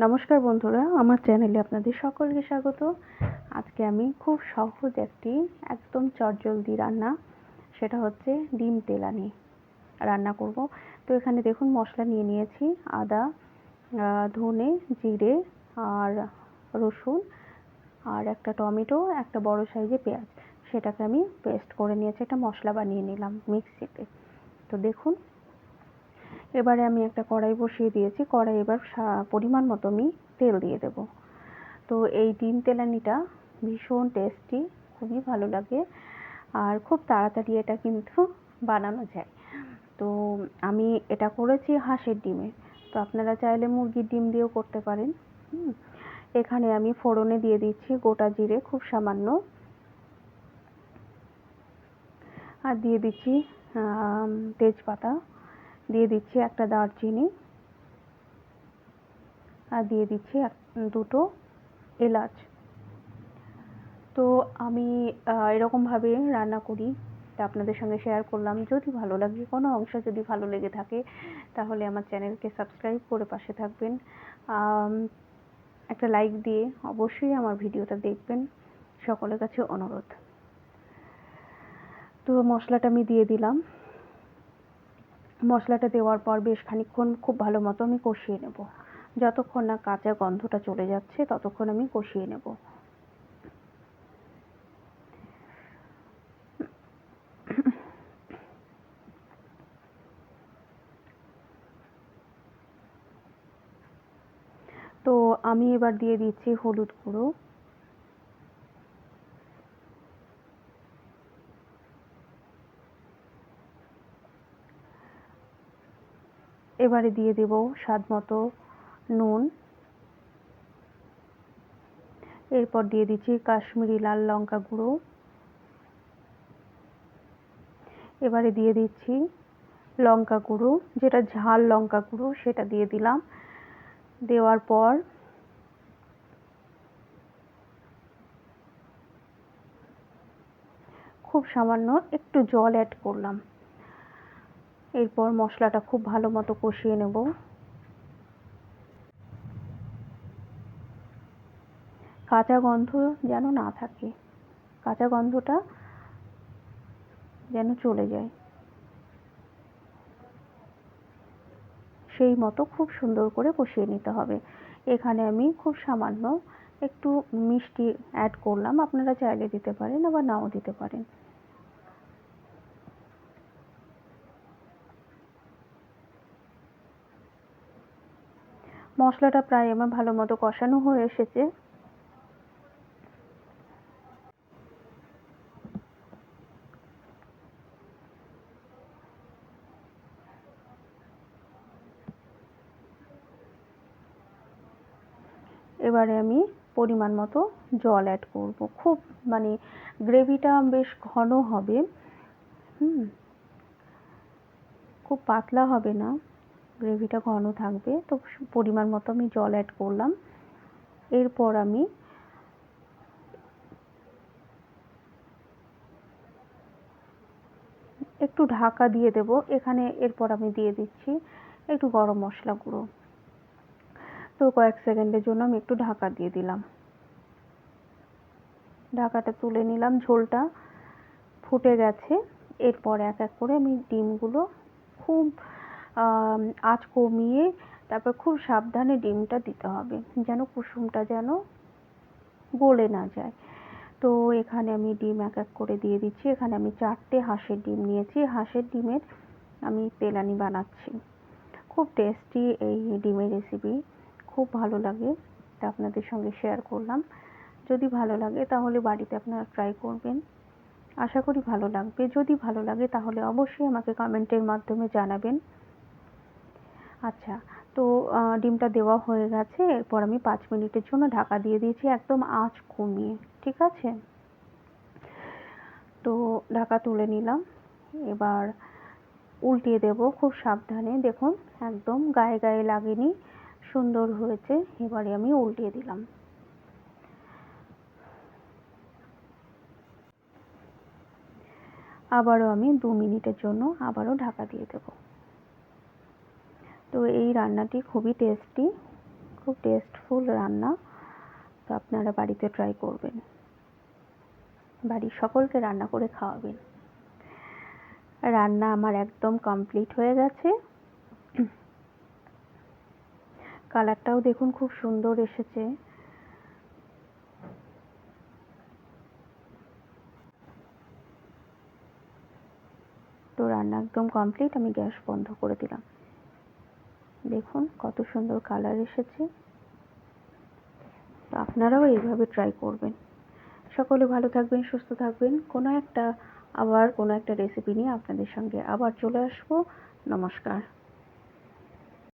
নমস্কার বন্ধুরা, আমার চ্যানেলে আপনাদের সকলকে স্বাগত। আজকে আমি খুব সহজ একটি একদম চটজলদি রান্না, সেটা হচ্ছে ডিম তেলানি রান্না করব। তো এখানে দেখুন মশলা নিয়ে নিয়েছি, আদা ধনে, জিরে আর রসুন আর একটা টমেটো, একটা বড় সাইজে পেঁয়াজ। সেটাকে আমি পেস্ট করে নিয়েছি, একটা মশলা বানিয়ে নিলাম মিক্সিতে। তো দেখুন এবারে আমি একটা কড়াই বসিয়ে দিয়েছি। কড়াই এবার পরিমাণ মতো আমি তেল দিয়ে দেব। তো এই ডিম তেলানিটা ভীষণ টেস্টি খুবই ভালো লাগে আর খুব তাড়াতাড়ি এটা কিন্তু বানানো যায়। তো আমি এটা করেছি হাঁসের ডিমে। তো আপনারা চাইলে মুরগির ডিম দিয়েও করতে পারেন। এখানে আমি ফোড়নে দিয়ে দিচ্ছি গোটা জিরে খুব সামান্য। আর দিয়ে দিচ্ছি তেজপাতা। দিয়ে দিচ্ছি একটা দারচিনি। আর দিয়ে দিচ্ছি এক, দুটো এলাচ। তো আমি এরকমভাবে রান্না করি। তা আপনাদের সঙ্গে শেয়ার করলাম। যদি ভালো লাগে কোনো অংশ যদি ভালো লেগে থাকে, তাহলে আমার চ্যানেলকে সাবস্ক্রাইব করে পাশে থাকবেন। একটা লাইক দিয়ে অবশ্যই আমার ভিডিওটা দেখবেন। সকলের কাছে অনুরোধ। তো মশলাটা আমি দিয়ে দিলাম। মশলাটা দেওয়ার পর বেশ খানিক্ষণ খুব ভালো মতো আমি কষিয়ে নেব। যতক্ষণ না কাঁচা গন্ধটা চলে যাচ্ছে, ততক্ষণ আমি কষিয়ে নেব। তো আমি এবার দিয়ে দিচ্ছি হলুদ গুঁড়ো। এবারে দিয়ে দেব স্বাদ মতো নুন। এরপর দিয়ে দিচ্ছি কাশ্মীরি লাল লঙ্কা গুঁড়ো। এবারে দিয়ে দিচ্ছি লঙ্কা গুঁড়ো, যেটা ঝাল লঙ্কা গুঁড়ো, সেটা দিয়ে দিলাম। দেওয়ার পর খুব সামান্য একটু জল অ্যাড করলাম। এরপর মশলাটা খুব ভালো মতো কষিয়ে নেব। কাঁচা গন্ধ যেন না থাকে, কাঁচা গন্ধটা যেন চলে যায়। সেই মতো খুব সুন্দর করে কষিয়ে নিতে হবে। এখানে আমি খুব সামান্য একটু মিষ্টি অ্যাড করলাম, আপনারা চাইলে দিতে পারেন আবার নাও দিতে পারেন। মশলাটা প্রায় আমার ভালো মতো কষানো হয়ে এসেছে। এবারে আমি পরিমাণ মতো জল অ্যাড করব। খুব মানে গ্রেভিটা বেশ ঘন হবে। হুম, খুব পাতলা হবে না। গ্রেভিটা ঘন থাকবে। তো পরিমাণ মতো আমি জল অ্যাড করলাম। এরপর আমি একটু ঢাকা দিয়ে দেব। এখানে এরপর আমি দিয়ে দিচ্ছি একটু গরম মশলা গুঁড়ো। তো কয়েক সেকেন্ডের জন্য আমি একটু ঢাকা দিয়ে দিলাম। ঢাকাটা তুলে নিলাম, ঝোলটা ফুটে গেছে। এরপর এক এক করে আমি ডিমগুলো খুব আঁচ কমিয়ে তারপর খুব সাবধানে ডিমটা দিতে হবে, যেন কুসুমটা যেন গলে না যায়। তো এখানে আমি ডিম এক এক করে দিয়ে দিচ্ছি। এখানে আমি চারটে হাঁসের ডিম নিয়েছি। হাঁসের ডিমের আমি তেলানি বানাচ্ছি। খুব টেস্টি এই ডিমের রেসিপি খুব ভালো লাগে। তা আপনাদের সঙ্গে শেয়ার করলাম। যদি ভালো লাগে তাহলে বাড়িতে আপনারা ট্রাই করবেন। আশা করি ভালো লাগবে। যদি ভালো লাগে তাহলে অবশ্যই আমাকে কমেন্টের মাধ্যমে জানাবেন। আচ্ছা তো ডিমটা দেওয়া হয়ে গেছে। এরপর আমি পাঁচ মিনিটের জন্য ঢাকা দিয়ে দিয়েছি একদম আঁচ কমিয়ে, ঠিক আছে? তো, ঢাকা তুলে নিলাম। এবার উল্টিয়ে দেব খুব সাবধানে। দেখুন, একদম গায়ে গায়ে লাগেনি, সুন্দর হয়েছে। এবারে আমি উল্টিয়ে দিলাম। আবারও আমি দু মিনিটের জন্য আবারও ঢাকা দিয়ে দেব। তো এই রান্নাটি খুবই টেস্টি খুব টেস্টফুল রান্না। তো আপনারা বাড়িতে ট্রাই করবেন। বাড়ির সকলকে রান্না করে খাওয়াবেন। রান্না আমার একদম কমপ্লিট হয়ে গেছে। কালারটাও দেখুন খুব সুন্দর এসেছে। তো রান্না একদম কমপ্লিট আমি গ্যাস বন্ধ করে দিলাম। দেখুন, কত সুন্দর কালার এসেছে। তো আপনারাও এইভাবে ট্রাই করবেন। সকলে ভালো থাকবেন, সুস্থ থাকবেন। কোনো একটা, আবার কোনো একটা রেসিপি নিয়ে আপনাদের সঙ্গে আবার চলে আসব। নমস্কার।